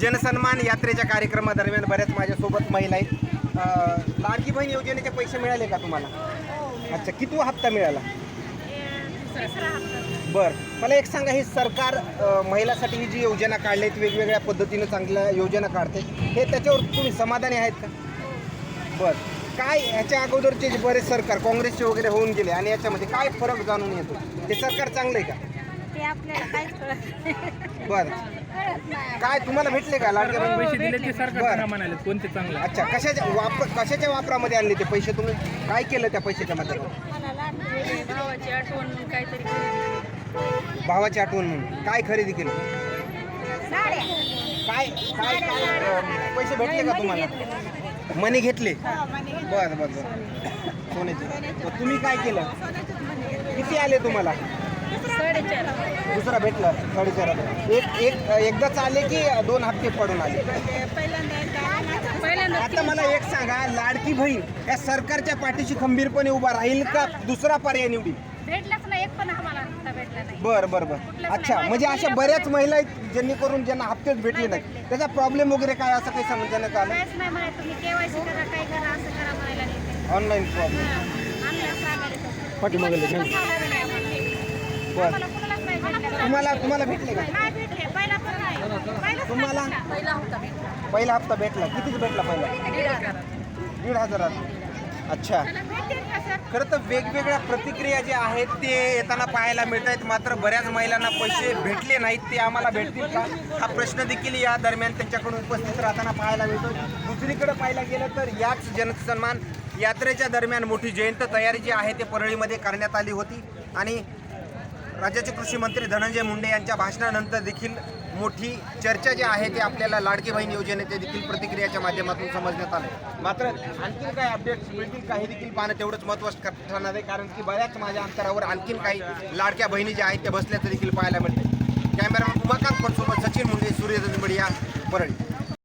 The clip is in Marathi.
जनसन्मान यात्रेच्या कार्यक्रमादरम्यान बऱ्याच माझ्यासोबत महिला आहेत. लाडकी बहीण योजनेचे पैसे मिळाले का तुम्हाला? अच्छा किती हप्ता मिळाला? बर मला एक सांगा हे सरकार महिलासाठी ही जी योजना काढली आहेत वेगवेगळ्या पद्धतीनं चांगल्या योजना काढते हे त्याच्यावर तुम्ही समाधानी आहेत का? बर काय ह्याच्या अगोदरचे जे बरेच सरकार काँग्रेसचे वगैरे होऊन गेले आणि याच्यामध्ये काय फरक जाणून येतो? ते सरकार चांगलं आहे का? ते आपल्याला काहीच कळत बर. कळत नाही काय तुम्हाला भेटले का? लाडक्या बहिणी? पैसे दिले ते बरं. सरकार म्हणाले कोणते चांगले? अच्छा कशाच्या वापर कशाच्या वापरामध्ये आणले ते पैसे तुम्ही? काय केलं त्या पैशाच्या मला लाडकी भावाची आठवण म्हणून काहीतरी खरेदी भावाची आठवण म्हणून. काय खरेदी केली? साड्या. काय काय काय? अं, पैसे भेटले का तुम्हाला? मनी घेतले? बर बर बर. सोन्याचे. मग तुम्ही काय केलं? किती आले तुम्हाला? दुसरा भेटला साडेचार. एक एक एकदाच आले की दोन हप्ते पडून आले? आता मला एक सांगा लाडकी बहीण या सरकारच्या पाठीशी खंबीरपणे उभा राहील का दुसरा पर्याय निवडी भेटलाच नाही एक पण आम्हाला हप्ता भेटला नाही. बर बर बर. अच्छा म्हणजे अशा बऱ्याच महिला आहेत ज्यांनी करून ज्यांना हप्तेच भेटले नाही त्याचा प्रॉब्लेम वगैरे काय असं काही समजण्यात आलं? काहीच नाही म्हणाय तुम्ही केवायसी करा काय करा असं करा म्हणायला नाही. ऑनलाईन प्रॉब्लेम पाठीमागे कोणाला सांगायला नाही आम्हाला. बर आम्हाला कोणालाच नाही भेटलं. तुम्हाला तुम्हाला भेटले का? नाही भेटले. पहिला पण नाही. पहिलाच तुम्हाला? पहिला हप्ता भेटला. पहिला हप्ता भेटला. कितीच भेटला पहिला? दीड हजार दीड हजारात अच्छा. का सर? खरं तर वेगवेगळ्या प्रतिक्रिया ज्या आहेत ते येताना पाहायला मिळत आहेत मात्र बऱ्याच महिलांना पैसे भेटले नाहीत ते आम्हाला भेटतील का? हा प्रश्न देखील या दरम्यान त्यांच्याकडून उपस्थित राहताना पाहायला मिळतो दुसरीकडे पाहायला गेलं तर याच जनसन्मान यात्रेच्या दरम्यान मोठी जयंत तयारी जी आहे ते परळीमध्ये करण्यात आली होती. आणि राज्याचे कृषी मंत्री धनंजय मुंडे यांच्या भाषणानंतर देखील मोठी चर्चा जी आहे ती आपल्याला लाडकी बहीण योजनेचे देखील प्रतिक्रियाच्या माध्यमातून समजण्यात आलं मात्र आणखी काही अपडेट्स मिळतील काही देखील पाहणं तेवढंच महत्त्वाचं ठरणार आहे कारण की बऱ्याच माझ्या अंतरावर आणखीन काही लाडक्या बहिणी ज्या आहेत त्या बसल्याचं देखील पाहायला मिळते कॅमेरामॅन उमाकांत पटसोबत सचिन मुंडे सूर्यदंड मीडिया परळी.